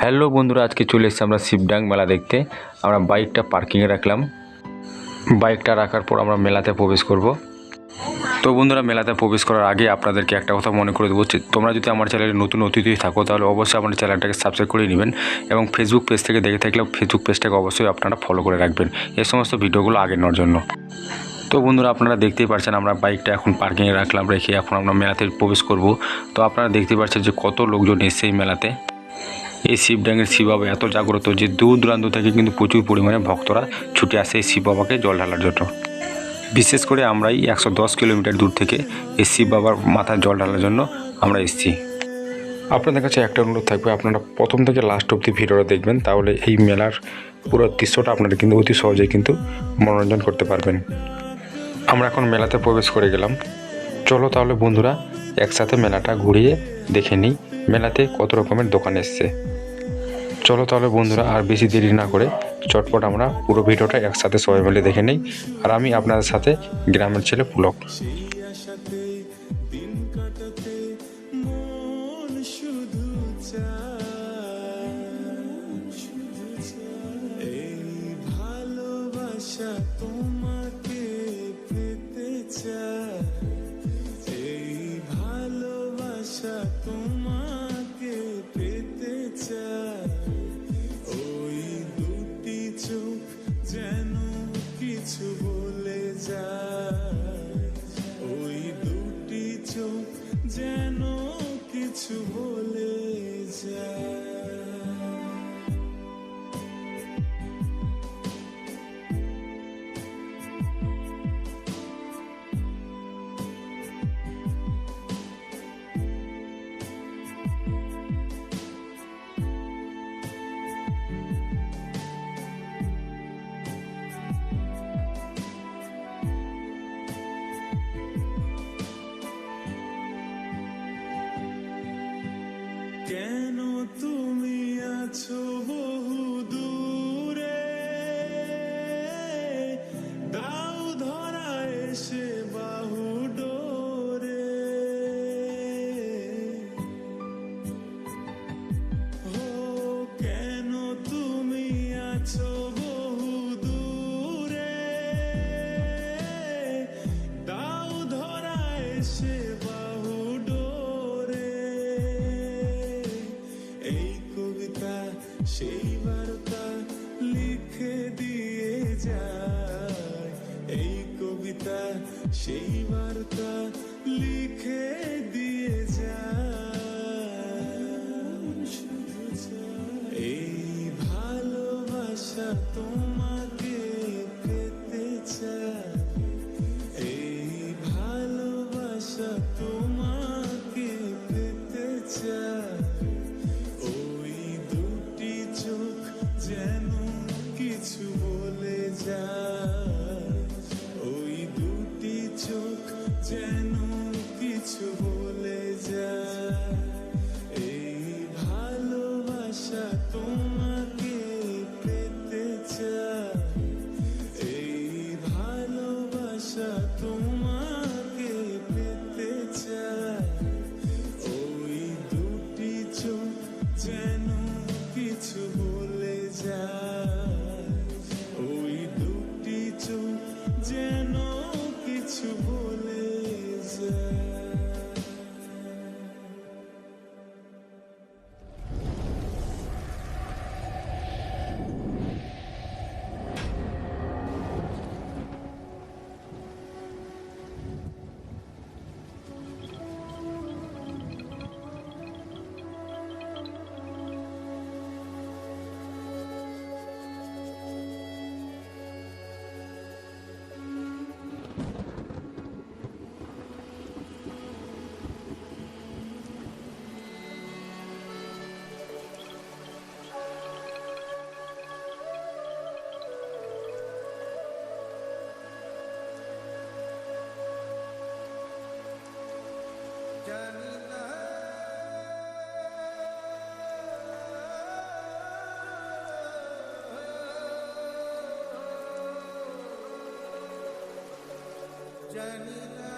Hello বন্ধুরা, আজকে চলে এসেছি আমরা শিবডাং মেলা দেখতে। আমরা বাইকটা পার্কিংয়ে রাখলাম। বাইকটা রাখার পর আমরা মেলাতে প্রবেশ করব। তো বন্ধুরা, মেলাতে প্রবেশ করার আগে আপনাদেরকে একটা কথা মনে করে দেবো তোমরা যদি আমার চ্যানেলে নতুন অতিথি থাকো, তাহলে অবশ্যই আমার চ্যানেলটাকে সাবস্ক্রাইব করে নেবেন এবং ফেসবুক পেজ থেকে দেখে থাকলে ফেসবুক পেজটাকে অবশ্যই আপনারা ফলো করে রাখবেন। এই সমস্ত ভিডিওগুলো আগে নেওয়ার জন্য। তো বন্ধুরা, আপনারা দেখতেই পারছেন আমরা বাইকটা এখন পার্কিংয়ে রাখলাম, রেখে এখন আমরা মেলাতে প্রবেশ করব। তো আপনারা দেখতেই পাচ্ছেন যে কত লোকজন এসছে এই মেলাতে। এই শিবডাঙ্গের শিব বাবা এত জাগ্রত যে দূর দূরান্ত থেকে কিন্তু প্রচুর পরিমাণে ভক্তরা ছুটে আসে এই শিব বাবাকে জল ঢালার জন্য। বিশেষ করে আমরাই একশো দশ কিলোমিটার দূর থেকে এই শিব বাবার মাথায় জল ঢালার জন্য আমরা এসেছি। আপনাদের কাছে একটা অনুরোধ থাকবে, আপনারা প্রথম থেকে লাস্ট অবধি ভিডিওটা দেখবেন, তাহলে এই মেলার পুরো দৃশ্যটা আপনারা কিন্তু অতি সহজেই কিন্তু মনোরঞ্জন করতে পারবেন। আমরা এখন মেলাতে প্রবেশ করে গেলাম। চলো তাহলে বন্ধুরা, একসাথে মেলাটা ঘুরিয়ে দেখে নিই, মেলাতে কত রকমের দোকান এসছে। চলো তাহলে বন্ধুরা আর বেশি দেরি না করে চটপট আমরা পুরো ভিডিওটা একসাথে সবাই মিলে দেখে নিই। আর আমি আপনাদের সাথে গ্রামের ছেলে পুলক। ভালোবাসা সেই বার্তা লিখে দিয়ে চায় এই ভালোবাসা তোমাকে পেতে চায়। এই ভালোবাসা তোমাকে পেতে চায়। ওই দুটি চোখ যেন কিছু বলে যায়। চোখ যেন কিছু বলে যায়। জানি না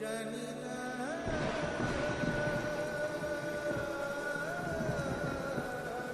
জানি না